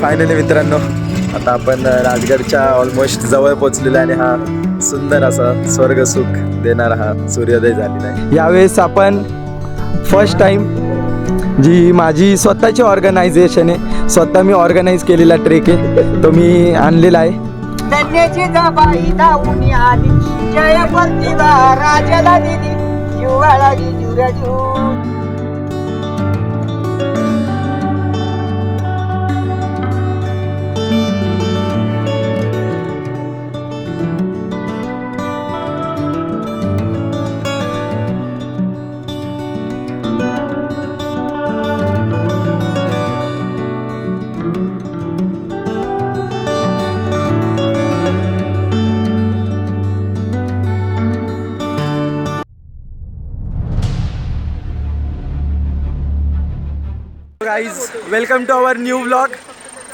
Finally मित्रांनो आता आपण राजगडच्या ऑलमोस्ट जवळ पोहोचलेलो आहे आणि हा सुंदर असा स्वर्ग सुख देणारा हा सूर्योदय झालेला आहे. यावेळेस आपण फर्स्ट टाइम जी माझी स्वतःची ऑर्गनायझेशन आहे स्वतः मी ऑर्गनाईज केलेला ट्रेक आहे तो मी आणलेला आहे. जय प्रतिभा राजाला दिली जिव्हाळा जुराजू welcome to our new blog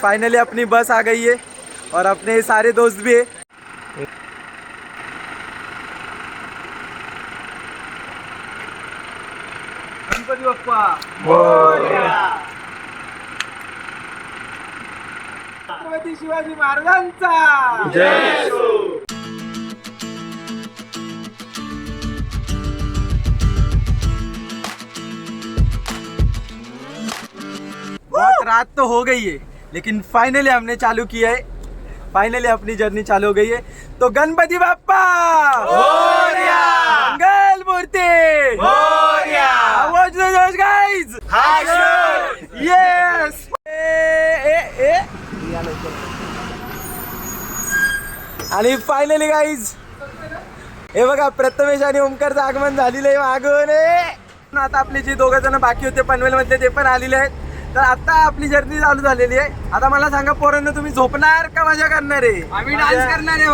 finally अपनी बस आ गई है और अपने सारे दोस्त भी है। गणपती बाप्पा छत्रपती शिवाजी महाराजांचा. रात तो हो गई है लेकिन फाइनली हमने चालू किया है। फाइनली अपनी जर्नी चालू हो गई है। तो गणपति बाप्पा! मंगल मूर्ति! यस आणि फायनली गाईज हे बघा प्रथमेश आणि ओमकारचं आगमन झालेलं आहे मागून. आता आपले जे दोघं जण बाकी होते पनवेल मधले ते पण आलेले आहेत. तर आता आपली जर्नी चालू झालेली आहे. आता मला सांगा पोरांनो तुम्ही झोपणार का मजा करणार आहे? आम्ही डान्स करणार आहे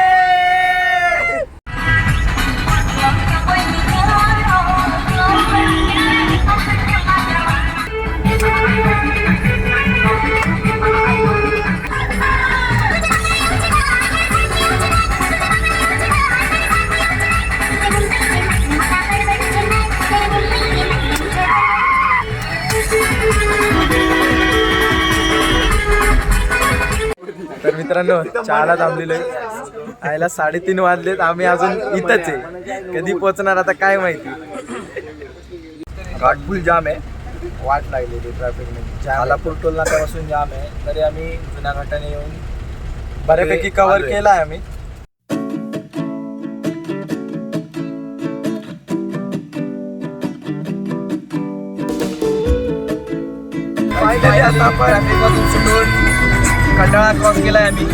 मित्रांनो चहाला थांबलेलो आहे. आयला साडेतीन वाजलेत आम्ही अजून इथंच आहे. कधी पोहोचणार आता काय माहिती? घाटफुल जाम आहे. वाट लागलेली ट्रॅफिकने आलापूर टोल नाक्यापासून जाम आहे. तरी आम्ही जुन्या घाटाने येऊन बऱ्यापैकी कव्हर केला आहे आम्ही. आता आपण ट्रॅफिकमधून सुटून खंडाळा क्रॉस केलाय आम्ही.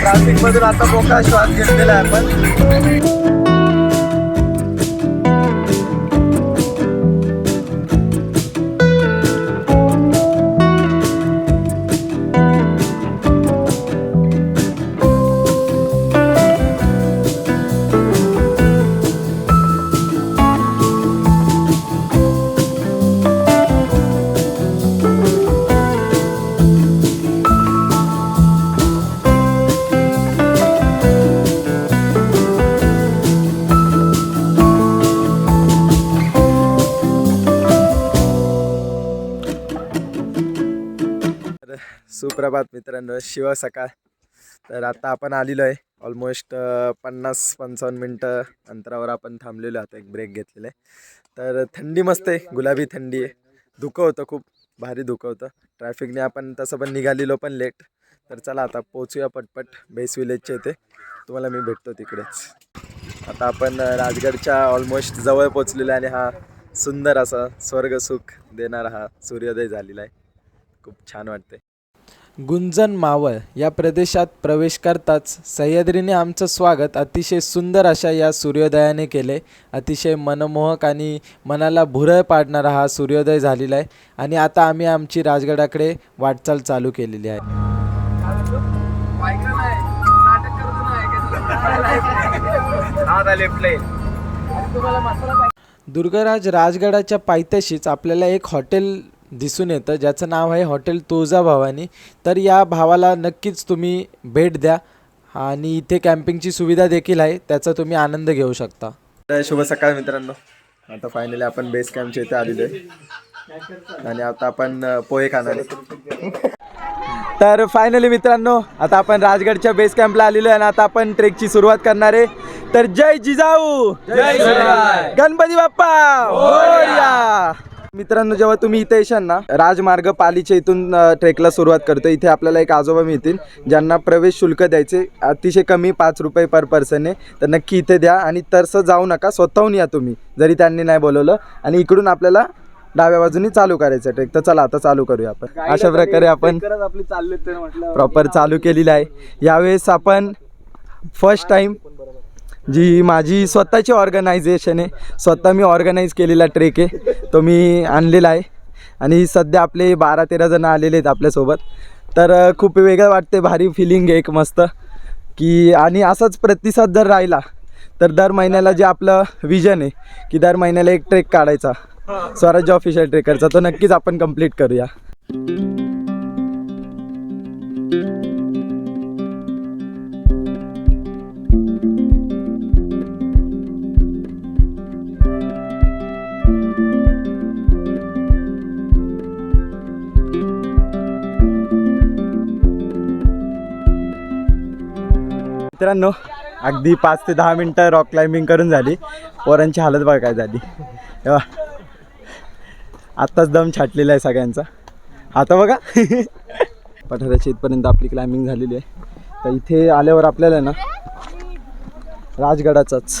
ट्रॅफिकमधून आता मोकळा श्वास घेतलेला आहे आपण. सुप्रभात मित्रांनो शिव सकाळ. तर आता आपण आलेलो आहे. ऑलमोस्ट पन्नास पंचावन्न मिनटं अंतरावर आपण थांबलेलो आता एक ब्रेक घेतलेला आहे. तर थंडी मस्त आहे. गुलाबी थंडी आहे. धुकं होतं खूप. भारी धुकं होतं. ट्रॅफिकने आपण तसं पण निघालेलो पण लेट तर चला आता पोचूया पटपट. बेस विलेजच्या इथे. तुम्हाला मी भेटतो तिकडेच. आता आपण राजगडच्या ऑलमोस्ट जवळ पोचलेलो आहे आणि हा सुंदर असा स्वर्गसुख देणारा हा सूर्योदय झालेला आहे. खूप छान वाटते गुंजन मावळ या प्रदेशात प्रवेश करताच सह्याद्रीने आमचं स्वागत अतिशय सुंदर अशा या सूर्योदयाने केले. अतिशय मनमोहक आणि मनाला भुरळ पाडणारा हा सूर्योदय झालेला आहे आणि आता आम्ही आमची राजगडाकडे वाटचाल चालू केलेली आहे. दुर्गराज राजगडाच्या पायथ्याशीच आपल्याला एक हॉटेल दिसून येतं. ज्याचं नाव आहे हॉटेल तुळजाभवानी तर या भावाला नक्कीच तुम्ही भेट द्या आणि इथे कॅम्पिंगची सुविधा देखील आहे. त्याचा तुम्ही आनंद घेऊ शकता. शुभ सकाळ मित्रांनो. आता फायनली आपण बेस कॅम्पच्या इथे आलेलो आहे. आणि आता आपण पोहे खाणार आहे. तर फायनली मित्रांनो आता आपण राजगडच्या बेस कॅम्पला आलेलो आहे आणि आता आपण ट्रेकची सुरुवात करणार आहे. तर जय जिजाऊ! जय गणपती बाप्पा! मोरया. मित्रांनो जेव्हा तुम्ही इथे येशाल ना राजमार्ग पालीच्या इथून ट्रेकला सुरुवात करतो इथे आपल्याला एक आजोबा मिळतील ज्यांना प्रवेश शुल्क द्यायचे अतिशय कमी पाच रुपये पर पर्सन आहे तर नक्की इथे द्या आणि तसं जाऊ नका स्वतःहून या तुम्ही जरी त्यांनी नाही बोलवलं. आणि इकडून आपल्याला डाव्या बाजूनी चालू करायचं ट्रेक. तर चला आता चालू करूया आपण. अशा प्रकारे आपण प्रॉपर चालू केलेलं आहे. यावेळेस आपण फर्स्ट टाईम जी माझी स्वतःची ऑर्गनायझेशन आहे. स्वतः मी ऑर्गनाईज केलेला ट्रेक आहे. तो मी आणलेला आहे. आणि सध्या आपले बारा तेरा जण आलेले आहेत आपल्यासोबत. तर खूप वेगळं वाटते भारी फिलिंग आहे एक मस्त. की आणि असाच प्रतिसाद जर राहिला तर दर महिन्याला जे आपलं विजन आहे की दर महिन्याला एक ट्रेक काढायचा. स्वराज्य ऑफिशियल ट्रेकरचा तो नक्कीच आपण कंप्लीट करूया. मित्रांनो अगदी पाच ते दहा मिनटं रॉक क्लाइम्बिंग करून झाली. पोरांची हालत बघा काय झाली. तेव्हा आत्ताच दम छाटलेला आहे सगळ्यांचा. आता बघा. पठाराच्या इथपर्यंत आपली क्लाइम्बिंग झालेली आहे. तर इथे आल्यावर आपल्याला ना राजगडाचाच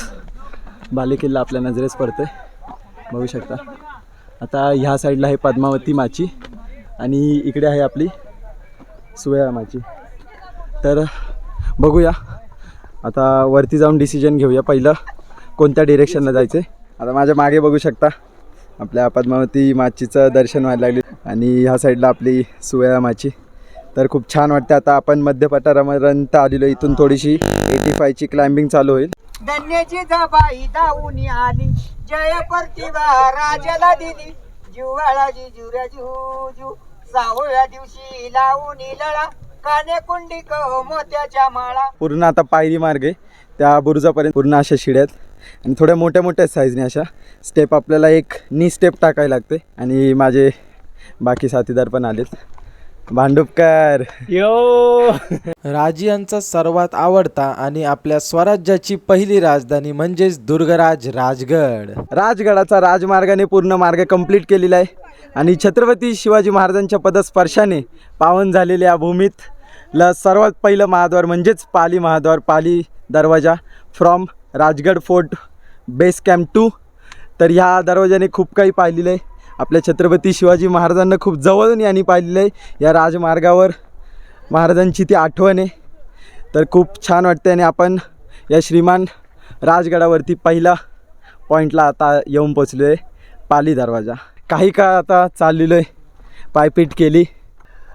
बालेकिल्ला आपल्या नजरेस पडतोय. बघू शकता. आता ह्या साईडला आहे पद्मावती माची आणि इकडे आहे आपली सुवया माची. तर बघूया. आता वरती जाऊन डिसिजन घेऊया पहिलं. कोणत्या डिरेक्शनला जायचं आता माझ्या मागे बघू शकता. आपल्या पद्मावती माचीचं दर्शन व्हायला लागले. आणि ह्या साईडला आपली सुवया माची. तर खूप छान वाटते आता आपण मध्य पठारापर्यंत आलेलो इथून थोडीशी. एटी फायची क्लाइम्बिंग चालू होईल. धन्याची जबाई आली. जय प्रतिभा राजाला दिली. सावळ्या दिवशी लावून लळा. काने कुंडिक मोत्याच्या माळा. पूर्ण आता पायरी मार्ग आहे. त्या बुरुजापर्यंत पूर्ण अशा शिड्यात आणि थोड्या मोठ्या मोठ्या साईजने अशा स्टेप आपल्याला एक नी स्टेप टाकायला लागते. आणि माझे बाकी साथीदार पण आलेत. भांडुपकर. यो. राजी यांचा सर्वात आवडता आणि आपल्या स्वराज्याची पहिली राजधानी म्हणजेच दुर्गराज राजगड. राजगडाचा राजमार्गाने पूर्ण मार्ग कंप्लीट केलेला आहे. आणि छत्रपती शिवाजी महाराजांच्या पदस्पर्शाने पावन झालेल्या या भूमीत ल सर्वात पहिलं महाद्वार म्हणजेच पाली महाद्वार पाली दरवाजा. From Rajgad fort base camp to तर ह्या दरवाजाने खूप काही पाहिलेलं आहे. आपल्या छत्रपती शिवाजी महाराजांना खूप जवळून यांनी पाहिलेलं आहे. या राजमार्गावर महाराजांची ती आठवण आहे. तर खूप छान वाटते आणि आपण या श्रीमान राजगडावरती पहिला पॉईंटला आता येऊन पोचलो आहे पाली दरवाजा. काही काळ आता चाललेलो आहे पायपीट केली.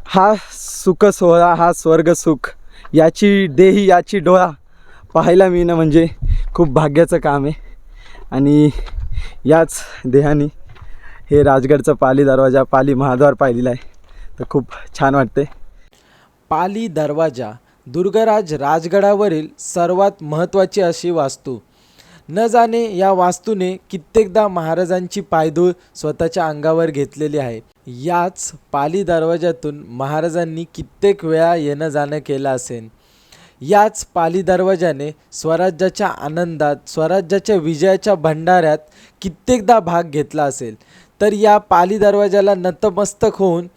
हा सुख सोहळा हा स्वर्ग सुख याची देही याची डोळा पाहायला मिळणं म्हणजे खूप भाग्याचं काम आहे. आणि याच देहानी हे राजगडचं पाली दरवाजा पाली महाद्वार पाहिलेला आहे. तर खूप छान वाटते पाली दरवाजा दुर्गराज राजगडावरील सर्वात महत्त्वाची अशी वास्तू. न जाणे या वास्तूने कित्येकदा महाराजांची पायधूळ स्वतःच्या अंगावर घेतलेली आहे. याच पाली दरवाजातून महाराजांनी कित्येक वेळा येणं जाणं केलं असेल याच पाली दरवाजाने स्वराज्याच्या आनंदात स्वराज्याच्या विजयाच्या भंडाऱ्यात कित्येकदा भाग घेतला असेल. तर या पाली दरवाजाला नतमस्तक होऊन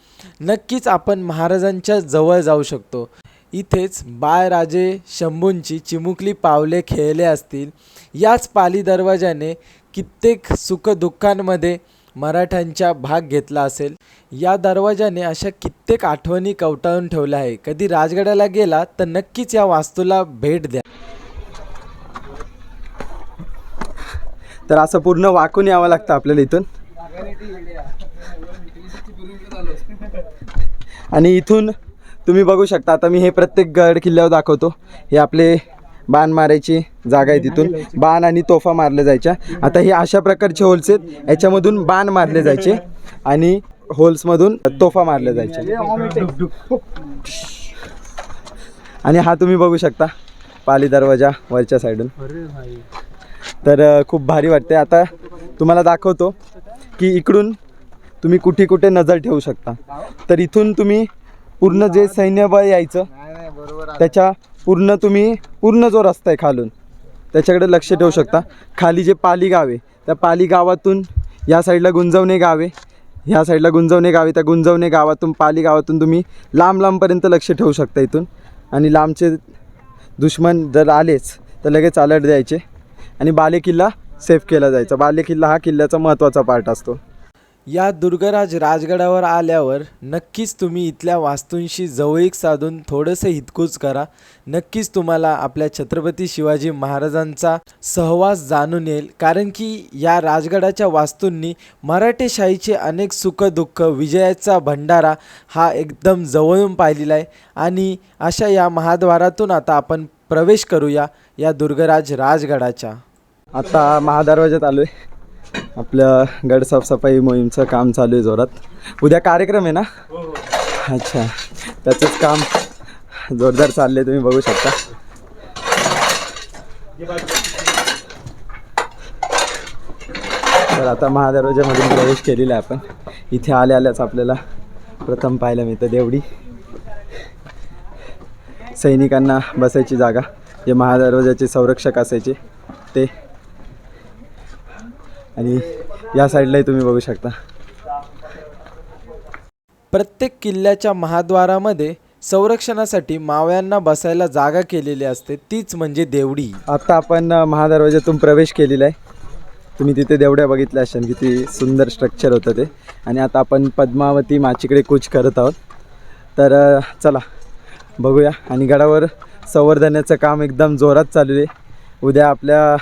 नक्कीच आपण महाराजांच्या जवळ जाऊ शकतो. इथेच बाळराजे शंभूंची चिमुकली पावले खेळले असतील. याच पाली दरवाजाने कित्येक सुखदुःखांमध्ये मराठ्यांच्या भाग घेतला असेल. या दरवाजाने अशा कित्येक आठवणी कवटाळून ठेवल्या आहे कधी राजगडाला गेला तर नक्कीच या वास्तूला भेट द्या. तर असं पूर्ण वाकून यावं लागतं आपल्याला इथून. आणि इथून तुम्ही बघू शकता आता मी हे प्रत्येक गड किल्ल्यावर दाखवतो. हे आपले बाण मारायची जागा आहे तिथून. बाण आणि तोफा मारल्या जायच्या. आता हे अशा प्रकारचे होल्स आहेत याच्यामधून बाण मारले जायचे आणि होल्समधून तोफा मारल्या जायच्या आणि हा तुम्ही बघू शकता पाली दरवाजा वरच्या साईडून. तर खूप भारी वाटते आता तुम्हाला दाखवतो की इकडून तुम्ही कुठे कुठे नजर ठेवू शकता. तर इथून तुम्ही पूर्ण जे सैन्यबळ यायचं त्याच्या पूर्ण तुम्ही पूर्ण जो रस्ता आहे खालून त्याच्याकडे लक्ष ठेवू शकता. खाली जे पाली गाव आहे त्या पाली गावातून या साईडला गुंजवणे गाव आहे. ह्या साईडला गुंजवणे गाव आहे त्या गुंजवणे गावातून पाली गावातून तुम्ही लांब लांबपर्यंत लक्ष ठेवू शकता इथून. आणि लांबचे दुश्मन जर आलेच तर लगेच अलर्ट द्यायचे. आणि बाले किल्ला सेफ केला जायचा. बाले किल्ला हा किल्ल्याचा महत्त्वाचा पार्ट असतो. या दुर्गराज राजगडावर आल्यावर नक्कीच तुम्ही इथल्या वास्तूंशी जवळीक साधून थोडंसं हितकूच करा. नक्कीच तुम्हाला आपल्या छत्रपती शिवाजी महाराजांचा सहवास जाणून येईल. कारण की या राजगडाच्या वास्तूंनी मराठेशाहीचे अनेक सुखदुःख विजयाचा भंडारा हा एकदम जवळून पाहिलेला आहे. आणि अशा या महाद्वारातून आता आपण प्रवेश करूया या दुर्गराज राजगडाच्या. आता महादरवाज्यात आलो आहे आपलं गड साफसफाई मोहीमचं काम चालू आहे जोरात. उद्या कार्यक्रम आहे ना? अच्छा. त्याचंच काम जोरदार चालले तुम्ही बघू शकता. तर आता महादरवाज्यामधून प्रवेश केलेला आहे आपण. इथे आल्या आल्याच आपल्याला प्रथम पाहायला मिळतं देवडी. सैनिकांना बसायची जागा जे महादरवाज्याचे संरक्षक असायचे ते आणि या साईडलाही तुम्ही बघू शकता. प्रत्येक किल्ल्याच्या महाद्वारामध्ये संरक्षणासाठी मावळ्यांना बसायला जागा केलेली असते तीच म्हणजे देवडी. आता आपण महादरवाज्यातून प्रवेश केलेला आहे तुम्ही तिथे देवड्या बघितल्या असाल किती सुंदर स्ट्रक्चर होतं ते. आणि आता आपण पद्मावती माचीकडे कूच करत आहोत. तर चला बघूया. आणि गडावर संवर्धनाचं काम एकदम जोरात चालू आहे. उद्या आपल्या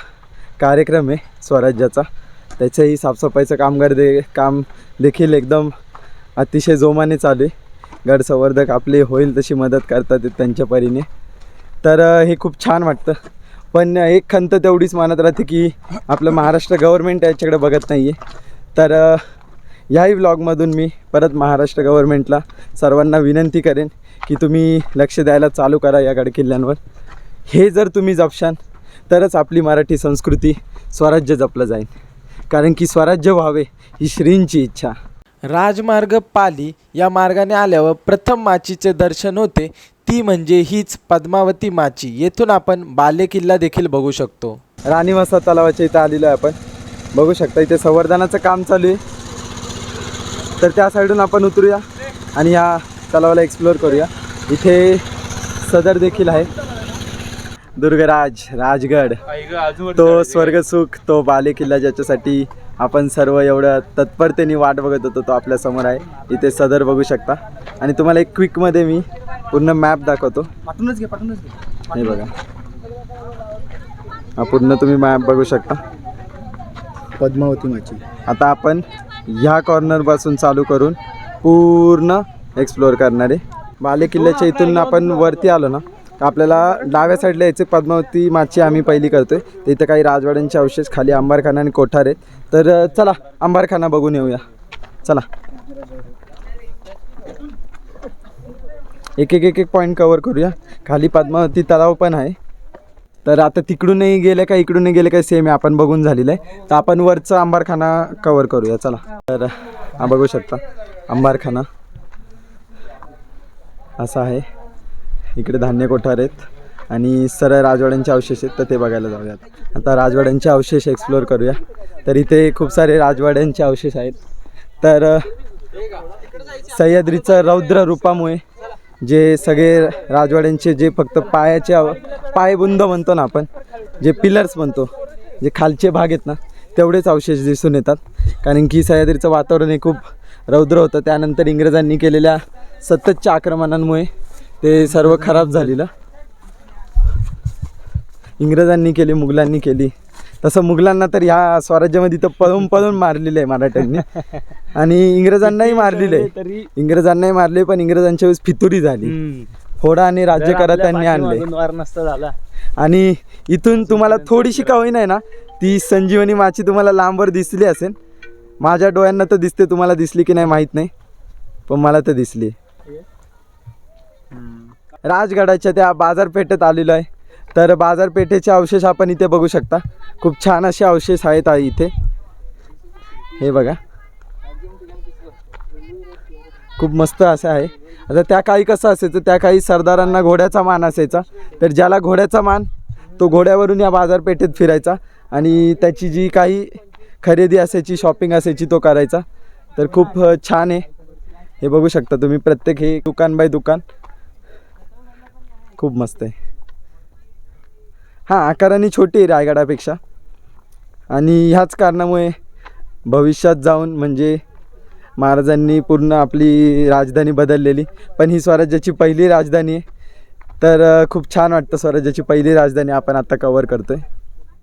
कार्यक्रम आहे स्वराज्याचा. त्याचंही साफसफाईचं कामगार दे काम देखील एकदम अतिशय जोमाने चालू आहे. गडसंवर्धक आपली आपले होईल तशी मदत करतात त्यांच्या परीने. तर हे खूप छान वाटतं. पण एक खंत तेवढीच मानत राहते की आपलं महाराष्ट्र गव्हर्मेंट याच्याकडे बघत नाही आहे तर याही व्लॉगमधून मी परत महाराष्ट्र गव्हर्मेंटला सर्वांना विनंती करेन की तुम्ही लक्ष द्यायला चालू करा या गडकिल्ल्यांवर. हे जर तुम्ही जपशान तरच आपली मराठी संस्कृती स्वराज्य जपलं जाईल. कारण की स्वराज्य व्हावे ही श्रींची इच्छा. राजमार्ग पाली या मार्गाने आल्यावर प्रथम माचीचे दर्शन होते. ती म्हणजे हीच पद्मावती माची. येथून आपण बाले किल्ला देखील बघू शकतो. राणी वसा तलावाच्या इथं आलेलो आहे आपण. बघू शकता इथे संवर्धनाचं काम चालू आहे. तर त्या साईडून आपण उतरूया आणि या तलावाला एक्सप्लोअर करूया. इथे सदर देखील आहे. दुर्गराज राजगड. तो स्वर्गसुख तो बाले किल्ला ज्याच्यासाठी आपण सर्व एवढं तत्परतेने वाट बघत होतो तो आपल्यासमोर आहे. इथे सदर बघू शकता. आणि तुम्हाला एक क्विकमध्ये मी पूर्ण मॅप दाखवतो. हे बघा. हा पूर्ण तुम्ही मॅप बघू शकता. पद्मावती माची. आता आपण ह्या कॉर्नरपासून चालू करून पूर्ण एक्सप्लोअर करणार आहे. बाले किल्ल्याच्या इथून आपण वरती आलो ना. तर आपल्याला डाव्या साईडला यायचं. पद्मावती माची आम्ही पहिली करतोय. तर इथं काही राजवाड्यांचे अवशेष खाली अंबारखाना आणि कोठार आहेत. तर चला अंबारखाना बघून येऊया. चला. एक एक एक एक पॉईंट कवर करूया. खाली पद्मावती तलाव पण आहे. तर आता तिकडूनही गेलं का इकडूनही गेलं काय सेम आहे. आपण बघून झालेलं आहे. तर आपण वरचं अंबारखाना कवर करूया. चला. तर हा बघू शकता. अंबारखाना. असा आहे. इकडे धान्य कोठार आहेत. आणि सरळ राजवाड्यांचे अवशेष आहेत तर ते बघायला जाऊयात. आता राजवाड्यांचे अवशेष एक्सप्लोअर करूया. तर इथे खूप सारे राजवाड्यांचे अवशेष आहेत. तर सह्याद्रीचं रौद्र रूपामुळे जे सगळे राजवाड्यांचे जे फक्त पायाचे अव- पायबुंद म्हणतो ना आपण जे पिलर्स म्हणतो जे खालचे भाग आहेत ना तेवढेच अवशेष दिसून येतात. कारण की सह्याद्रीचं वातावरण हे खूप रौद्र होतं. त्यानंतर इंग्रजांनी केलेल्या सततच्या आक्रमणांमुळे ते सर्व खराब झालेलं. इंग्रजांनी केली मुघलांनी केली. तसं मुघलांना तर ह्या स्वराज्यामध्ये तर पळून पळून मारलेलं आहे मराठ्यांनी. आणि इंग्रजांनाही मारलेलं आहे. तरी इंग्रजांनाही मारले पण इंग्रजांच्या वेळेस फितुरी झाली. फोडा आणि राज्य करा त्यांनी आणले. आणि इथून तुम्हाला थोडीशी का होईना आहे ना ती संजीवनी माची तुम्हाला लांबवर दिसली असेल. माझ्या डोळ्यांना तर दिसते तुम्हाला दिसली की नाही माहीत नाही पण मला तर दिसली. राजगडाच्या त्या बाजारपेठेत आलेलो आहे. तर बाजारपेठेचे अवशेष आपण इथे बघू शकता. खूप छान असे अवशेष आहेत इथे. हे बघा. खूप मस्त असं आहे. आता त्या काही कसं असायचं? त्या काही सरदारांना घोड्याचा मान असायचा. तर ज्याला घोड्याचा मान तो घोड्यावरून या बाजारपेठेत फिरायचा आणि त्याची जी काही खरेदी असायची शॉपिंग असायची तो करायचा. तर खूप छान आहे. हे बघू शकता तुम्ही. प्रत्येक हे दुकान बाय दुकान. खूप मस्त आहे. हां आकाराने छोटी आहे रायगडापेक्षा. आणि ह्याच कारणामुळे भविष्यात जाऊन म्हणजे महाराजांनी पूर्ण आपली राजधानी बदललेली. पण ही स्वराज्याची पहिली राजधानी आहे. तर खूप छान वाटतं स्वराज्याची पहिली राजधानी आपण आता कवर करतो आहे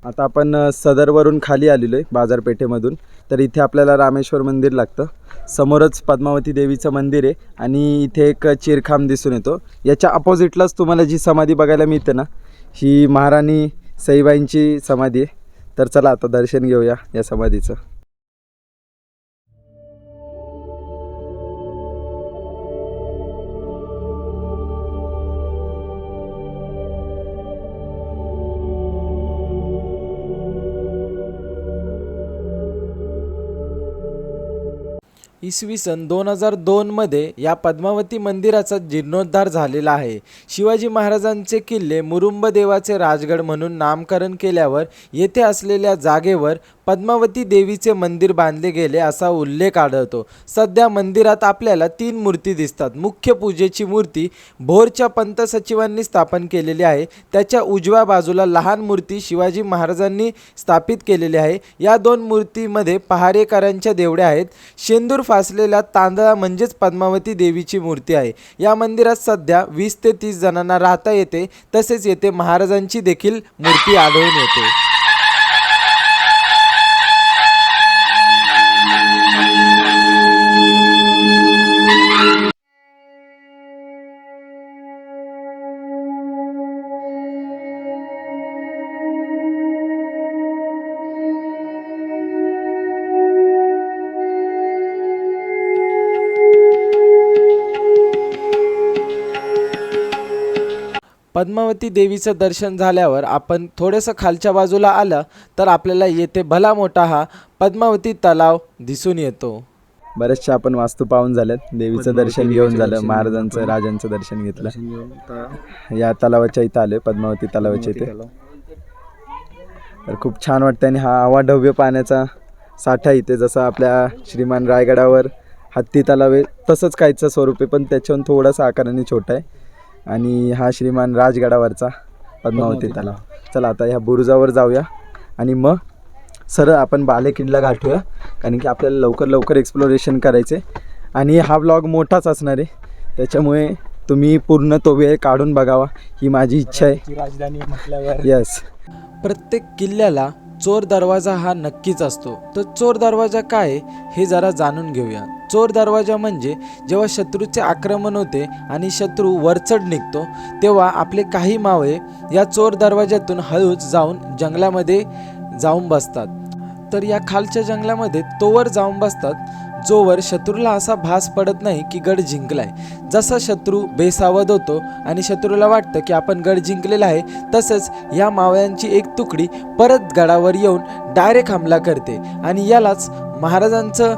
आता आपण सदरवरून खाली आलेलो आहे बाजारपेठेमधून. तर इथे आपल्याला रामेश्वर मंदिर लागतं. समोरच पद्मावती देवीचं मंदिर आहे आणि इथे एक चिरखांब दिसून येतो. याच्या अपोजिटलाच तुम्हाला जी समाधी बघायला मिळते ना ही महाराणी सईबाईंची समाधी आहे. तर चला आता दर्शन घेऊया या समाधीचं. इसवी सन दोन हजार दोनमध्ये या पद्मावती मंदिराचा जीर्णोद्धार झालेला आहे. शिवाजी महाराजांचे किल्ले मुरुंब देवाचे राजगड म्हणून नामकरण केल्यावर येथे असलेल्या जागेवर पद्मावती देवीचे मंदिर बांधले गेले असा उल्लेख आढळतो. सध्या मंदिरात आपल्याला तीन मूर्ती दिसतात. मुख्य पूजेची मूर्ती भोरच्या पंत सचिवांनी स्थापन केलेली आहे. त्याच्या उजव्या बाजूला लहान मूर्ती शिवाजी महाराजांनी स्थापित केलेली आहे. या दोन मूर्तीमध्ये पहारेकरांच्या देवड्या आहेत. शेंदूर फासलेल्या तांदळा म्हणजेच पद्मावती देवीची मूर्ती आहे. या मंदिरात सध्या वीस ते तीस जणांना राहता येते तसेच येथे महाराजांची देखील मूर्ती आढळून येते. पद्मावती देवीचं दर्शन झाल्यावर आपण थोडंसं खालच्या बाजूला आलं तर आपल्याला येथे भला मोठा हा पद्मावती तलाव दिसून येतो. बरेचसे आपण वास्तू पाहून झाल्यात देवीचं दर्शन घेऊन झालं महाराजांचं राजांचं दर्शन घेतलं. या तलावाच्या इथं आले पद्मावती तलावाच्या इथे. तलाव. तर खूप छान वाटतं आणि हा अवाढव्य पाण्याचा साठा इथे जसं आपल्या श्रीमान रायगडावर हत्ती तलाव आहे तसंच काहीचं स्वरूप आहे पण त्याच्याहून थोडासा आकाराने छोटा आहे. आणि हा श्रीमान राजगडावरचा पद्मावती तलाव. चला आता ह्या बुरुजावर जाऊया. आणि मग सरळ आपण बालेकिल्ला गाठूया कारण की आपल्याला लवकर लवकर एक्सप्लोरेशन करायचे आणि हा ब्लॉग मोठाच असणार आहे. त्याच्यामुळे तुम्ही पूर्ण तो वेळ काढून बघावा. ही माझी इच्छा आहे. राजधानी म्हटल्यावर. येस प्रत्येक किल्ल्याला चोर दरवाजा हा नक्कीच असतो. तर चोर दरवाजा काय आहे हे जरा जाणून घेऊया. चोर दरवाजा म्हणजे जेव्हा शत्रूचे आक्रमण होते आणि शत्रू वरचढ निघतो तेव्हा आपले काही मावळे या चोर दरवाजातून हळूच जाऊन जंगलामध्ये जाऊन बसतात. तर या खालच्या जंगलामध्ये तोवर जाऊन बसतात. जोवर शत्रूला असा भास पडत नाही की गड जिंकलाय. जसा शत्रू बेसावध होतो आणि शत्रूला वाटतं की आपण गड जिंकलेला आहे तसंच या मावळ्यांची एक तुकडी परत गडावर येऊन डायरेक्ट हमला करते आणि यालाच महाराजांचं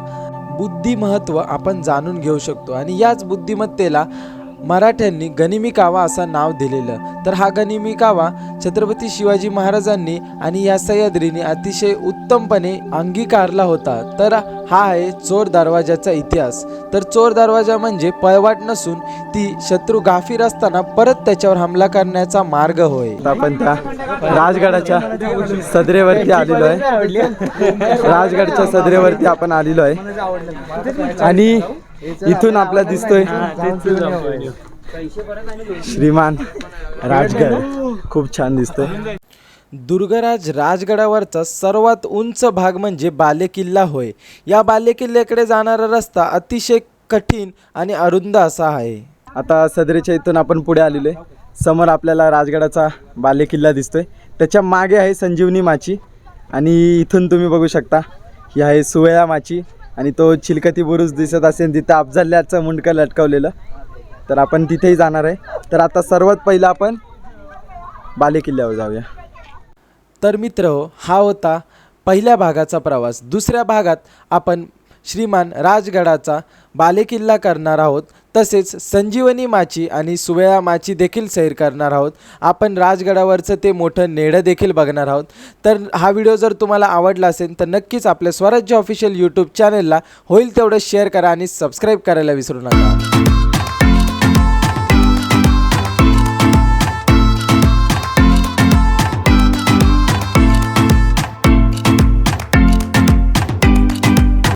बुद्धिमहत्व आपण जाणून घेऊ शकतो. आणि याच बुद्धिमत्तेला मराठ्यांनी गनिमी कावा असं नाव दिलेलं. तर हा गनिमी कावा छत्रपती शिवाजी महाराजांनी आणि या सह्याद्रीने अतिशय उत्तमपणे अंगीकारला होता. तर हा आहे चोर दरवाजाचा इतिहास. तर चोर दरवाजा म्हणजे पळवाट नसून ती शत्रू गाफीर असताना परत त्याच्यावर हमला करण्याचा मार्ग होय. आपण त्या राजगडाच्या सदरेवरती आलेलो आहे. राजगडच्या सदरेवरती आपण आलेलो आहे. आणि इथून आपला दिसतोय. श्रीमान राजगड. खूप छान दिसतोय. दुर्गराज राजगडावरचा सर्वात उंच भाग म्हणजे बालेकिल्ला होय. या बालेकिल्ल्याकडे जाणारा रस्ता अतिशय कठीण आणि अरुंद असा आहे. आता सदरेच्या इथून आपण पुढे आलेलो आहे. समोर आपल्याला राजगडाचा बालेकिल्ला दिसतोय. त्याच्यामागे आहे संजीवनी माची. आणि इथून तुम्ही बघू शकता ही आहे सुवेळा माची. आणि तो चिलकती बुरुज दिसत असेल तिथं अफजल्याचं मुंडकं लटकवलेलं. तर आपण तिथेही जाणार आहे. तर आता सर्वात पहिलं आपण बाले किल्ल्यावर जाऊया. तर मित्र हा होता पहिल्या भागाचा प्रवास. दुसऱ्या भागात आपण श्रीमान राजगडाचा बालेकिल्ला करणार आहोत. तसेच संजीवनी माची आणि सुवेळा माची देखील सैर करणार आहोत. आपण राजगडावरचं ते मोठं नेडं देखील बघणार आहोत. तर हा व्हिडिओ जर तुम्हाला आवडला असेल तर नक्कीच आपल्या स्वराज्य ऑफिशियल यूट्यूब चॅनलला होईल तेवढं शेअर करा आणि सबस्क्राईब करायला विसरू नका.